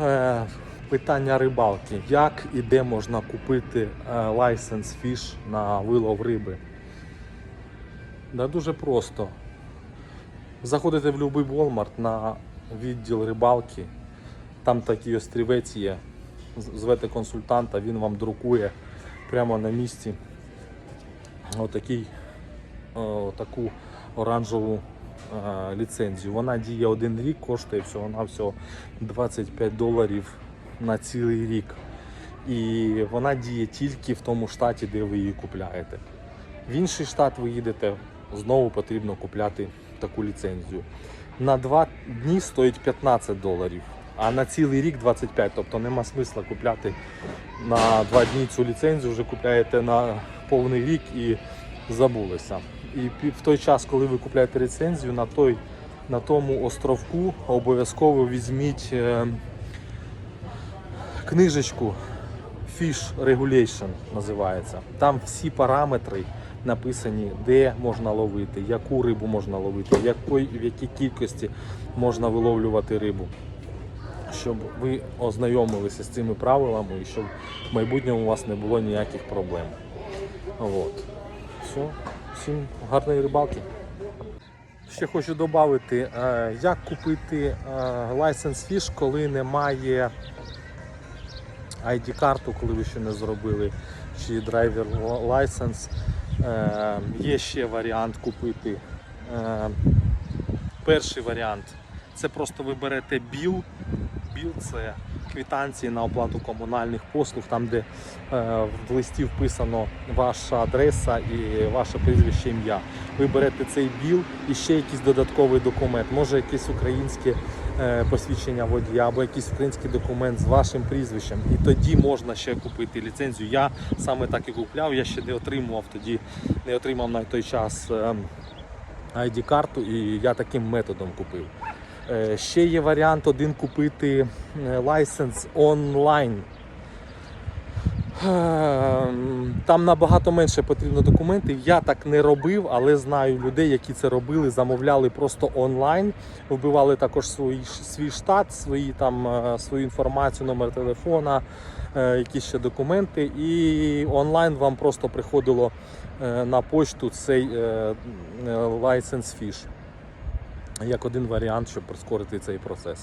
е, питання рибалки. Як і де можна купити лайсенс фіш на вилов риби? Да, дуже просто. Заходите в будь-який Walmart на відділ рибалки, там такий острівець є. Звете консультанта, він вам друкує прямо на місці отакий, о, таку оранжеву ліцензію. Вона діє один рік, коштує всього на всього 25 доларів на цілий рік. І вона діє тільки в тому штаті, де ви її купляєте. В інший штат ви їдете, знову потрібно купляти таку ліцензію. На два дні стоїть 15 доларів, а на цілий рік 25. Тобто нема смисла купляти на два дні цю ліцензію, вже купляєте на повний рік і забулися. І в той час, коли ви купляєте ліцензію, на, той, на тому островку обов'язково візьміть е, книжечку Fish Regulation називається. Там всі параметри написані, де можна ловити, яку рибу можна ловити, якої, в якій кількості можна виловлювати рибу. Щоб ви ознайомилися з цими правилами і щоб в майбутньому у вас не було ніяких проблем. От. Все. Всім гарної рибалки. Ще хочу додати, як купити лайсенс фіш, коли немає ID-карту, коли ви ще не зробили, чи драйвер лайсенс. Е, Є ще варіант купити. Е, Перший варіант це просто ви берете біл. Біл це квитанції на оплату комунальних послуг, там де е, в листі вписано ваша адреса і ваше прізвище ім'я. Ви берете цей біл і ще якийсь додатковий документ, може якесь українське е, посвідчення водія або якийсь український документ з вашим прізвищем. І тоді можна ще купити ліцензію. Я саме так і купляв, я ще не отримував тоді, не отримав на той час. е, ID-карту і я таким методом купив. Е, Ще є варіант один купити е, лайсенс онлайн. Ем, Там набагато менше потрібно документів. Я так не робив, але знаю людей, які це робили, замовляли просто онлайн, вбивали також свій, свій штат, свої, там, е, свою інформацію, номер телефона, якісь ще документи. І онлайн вам просто приходило на почту цей лайсенс фіш як один варіант, щоб прискорити цей процес.